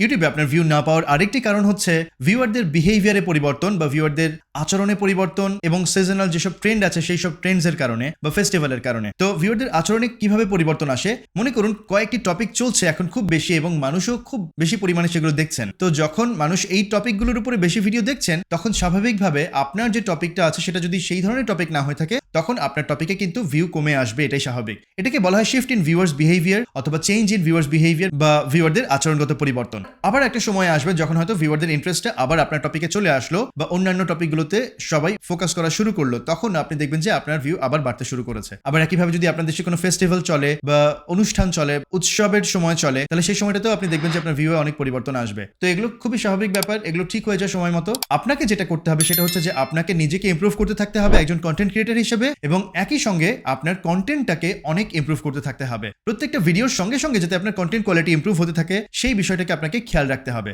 ইউটিউবে আপনার ভিউ না পাওয়ার আরেকটি কারণ হচ্ছে ভিউয়ারদের বিহেভিয়ারে পরিবর্তন বা ভিউয়ারদের আচরণে পরিবর্তন এবং সিজনাল যেসব ট্রেন্ড আছে সেই সব ট্রেন্ডস এর কারণে বা ফেস্টিভ্যালের কারণে। তো ভিউয়ারদের আচরণে কীভাবে পরিবর্তন আসে? মনে করুন, কয়েকটি টপিক চলছে এখন খুব বেশি এবং মানুষও খুব বেশি পরিমাণে সেগুলো দেখছেন। তো যখন মানুষ এই টপিকগুলোর উপরে বেশি ভিডিও দেখছেন, তখন স্বাভাবিকভাবে আপনার যে টপিকটা আছে সেটা যদি সেই ধরনের টপিক না হয়ে থাকে তখন আপনার টপিকে কিন্তু ভিউ কমে আসবে, এটাই স্বাভাবিক। এটাকে বলা হয় শিফট ইন ভিউয়ার্স বিহেভিয়ার অথবা চেঞ্জ ইন ভিউয়ার্স বিহেভিয়ার বা ভিউয়ারদের আচরণগত পরিবর্তন। আবার একটা সময় আসবে যখন হয়তো ভিউয়ারদের ইন্টারেস্টটা আবার আপনার টপিকে চলে আসলো বা অন্যান্য টপিকগুলোতে সবাই ফোকাস করা শুরু করল, তখন আপনি দেখবেন যে আপনার ভিউ আবার বাড়তে শুরু করেছে। আবার একইভাবে যদি আপনার দেশে কোনো ফেস্টিভ্যাল চলে বা অনুষ্ঠান চলে, উৎসবের সময় চলে, তাহলে সেই সময়টাতেও আপনি দেখবেন যে আপনার ভিউয়ে অনেক পরিবর্তন আসবে। তো এগুলো খুবই স্বাভাবিক ব্যাপার, এগুলো ঠিক হয়ে যায় সময় মতো। আপনাকে যেটা করতে হবে সেটা হচ্ছে যে আপনাকে নিজেকে ইমপ্রুভ করতে থাকতে হবে, একজন কন্টেন্ট ক্রিয়েটার হিসেবে এবং একই সঙ্গে আপনার কন্টেন্টটাকে অনেক ইম্প্রুভ করতে থাকতে হবে। প্রত্যেকটা ভিডিওর সঙ্গে সঙ্গে যাতে আপনার কন্টেন্ট কোয়ালিটি ইম্প্রুভ হতে থাকে, সেই বিষয়টাকে আপনাকে খেয়াল রাখতে হবে।